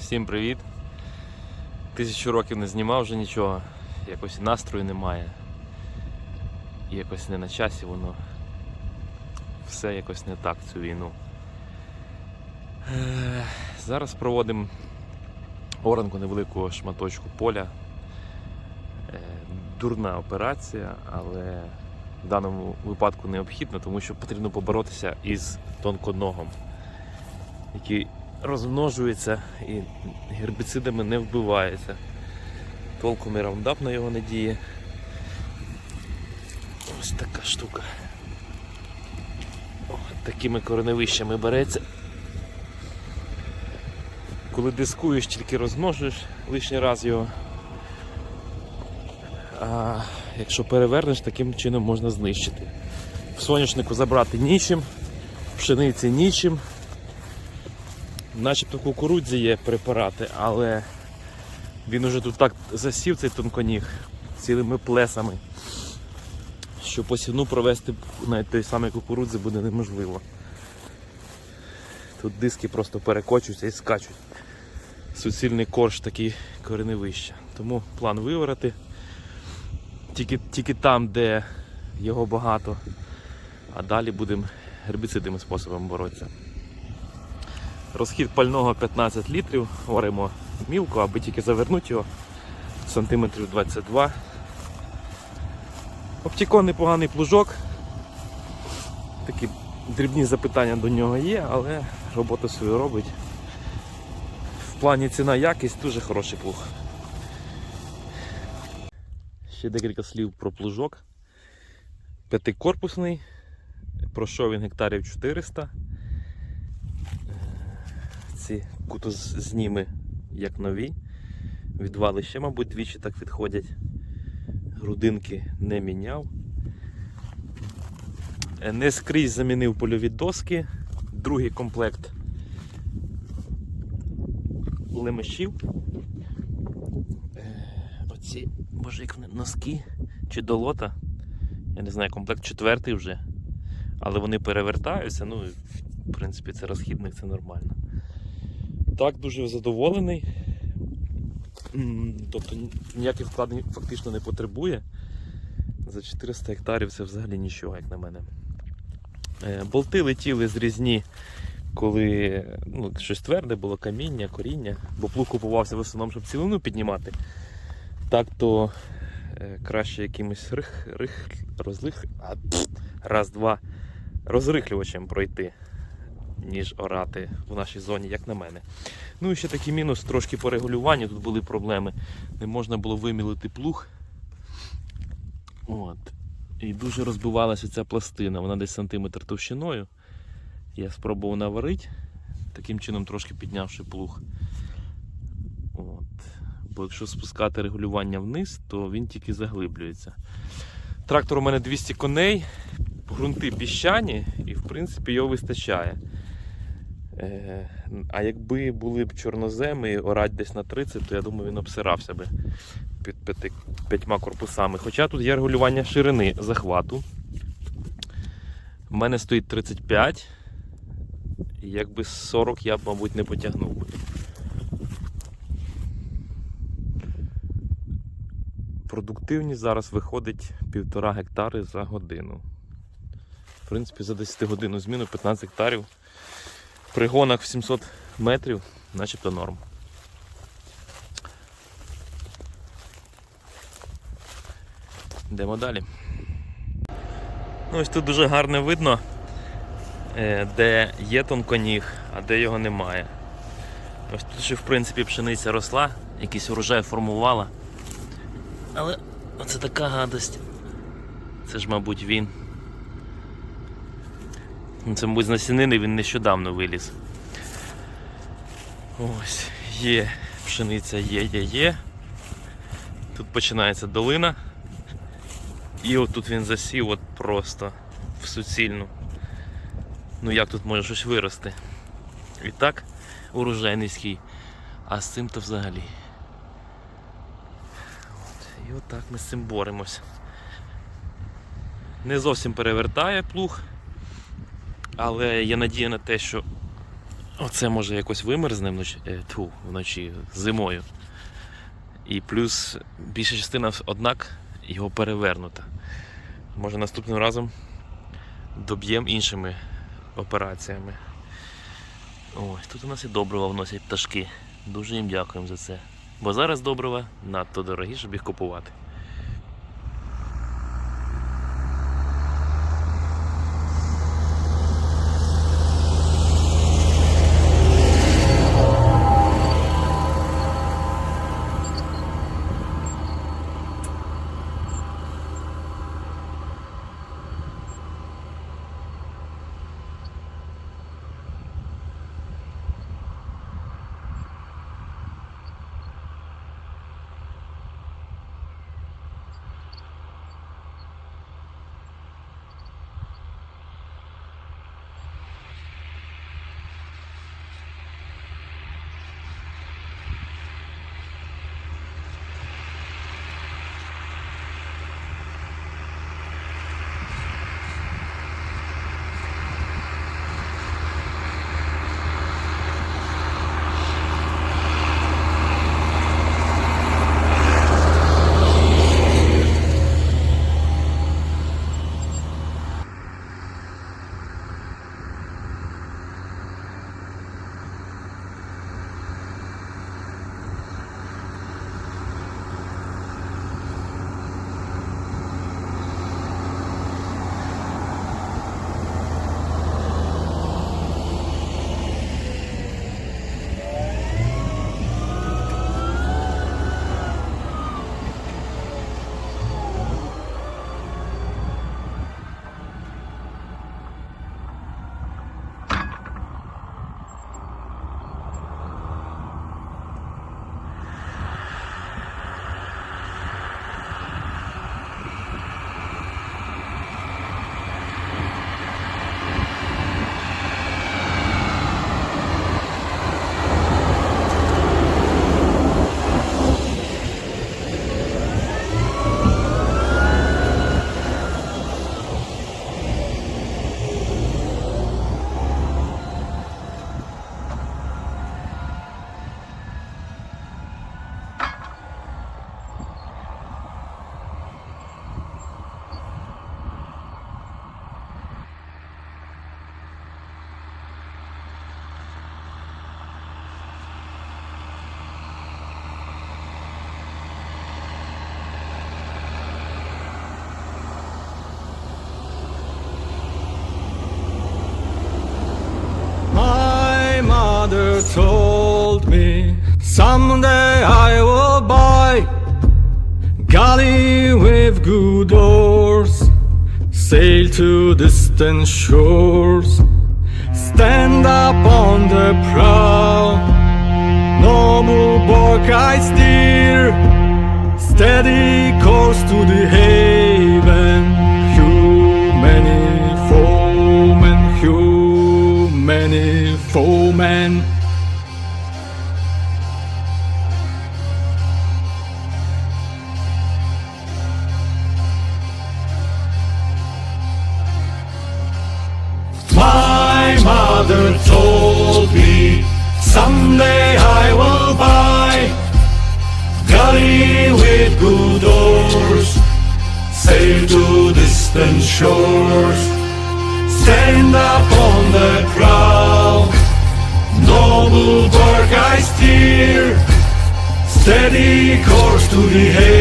Всім привіт. Тисячу років не знімав вже нічого. Якось настрою немає. І якось не на часі воно. Все якось не так цю війну. Зараз проводимо оранку невеликого шматочку поля. Е, Дурна операція, але в даному випадку необхідна, тому що потрібно поборотися із тонконогом, який розмножується і гербіцидами не вбивається. Толком і раундап на його не діє. Ось така штука. О, такими кореневищами береться. Коли дискуєш, тільки розмножуєш лишній раз його. А якщо перевернеш, таким чином можна знищити. В соняшнику забрати нічим, в пшениці нічим. Начебто в кукурудзі є препарати, але він уже тут так засів цей тонконіг цілими плесами, що посівну провести навіть той самий кукурудзи буде неможливо. Тут диски просто перекочуються і скачуть. Суцільний корж такий кореневища. Тому план виворити. Тільки, тільки там, де його багато, а далі будемо гербіцидними способами боротися. Розхід пального 15 літрів, варимо мілко, аби тільки завернути його сантиметрів 22. Оптікон непоганий плужок. Такі дрібні запитання до нього є, але роботу свою робить. В плані ціна якість дуже хороший плуг. Ще декілька слів про плужок. П'ятикорпусний, пройшов він гектарів 400 ці кутозніми як нові. Відвали ще, мабуть, двічі так відходять. Грудинки не міняв. Е, Не скрізь замінив польові доски. Другий комплект лемешів. Е, Оці, боже, як вони носки чи долота. Я не знаю, комплект четвертий вже. Але вони перевертаються. Ну, в принципі, це розхідник, це нормально. Так, дуже задоволений. Тобто ніяких вкладень фактично не потребує. За 400 гектарів це взагалі нічого, як на мене. Е, Болти летіли зрізні, коли ну, щось тверде було, каміння, коріння, бо плуг купувався в основному, щоб цілину піднімати. Так то е, краще якимось рих, рих, розлих, а, пф, раз-два розрихлювачем пройти ніж орати в нашій зоні, як на мене. Ну і ще такий мінус, трошки по регулюванню тут були проблеми. Не можна було вимілити плуг. От. І дуже розбивалася ця пластина, вона десь сантиметр товщиною. Я спробував наварити, таким чином трошки піднявши плуг. От. Бо якщо спускати регулювання вниз, то він тільки заглиблюється. Трактор у мене 200 коней, ґрунти піщані, і в принципі його вистачає. Е, А якби були б чорноземи, орать десь на 30, то я думаю, він обсирався би під п'яти, п'ятьма корпусами. Хоча тут є регулювання ширини захвату. У мене стоїть 35. І якби 40 я б, мабуть, не потягнув би. Продуктивність зараз виходить 1,5 гектари за годину. В принципі, за 10 годину зміну 15 гектарів. При гонах в 700 метрів, начебто норм. Йдемо далі. Ну, ось тут дуже гарно видно, е, де є тонконіг, а де його немає. Ось тут ще в принципі пшениця росла, якийсь урожай формувала. Але оце така гадость. Це ж, мабуть, він. Ну, Це, мабуть, з насінини він нещодавно виліз. Ось, є пшениця, є, є, є. Тут починається долина. І отут він засів от просто в суцільну. Ну як тут може щось вирости? І так урожай низький, а з цим то взагалі. От, і отак ми з цим боремось. Не зовсім перевертає плуг, але є надія на те, що Оце може якось вимерзне вночі, е, тьфу, вночі зимою. І плюс більша частина, однак, його перевернута. Може наступним разом доб'ємо іншими операціями. Ось, тут у нас і добрива вносять пташки. Дуже їм дякуємо за це. Бо зараз добрива надто дорогі, щоб їх купувати. Told me someday I will buy galley with good oars, sail to distant shores, stand up on the prow, noble bark I steer, steady course to the haven. Mother told me someday I will buy galley with good oars, sail to distant shores, stand up on the prow, noble bark I steer, steady course to the haven,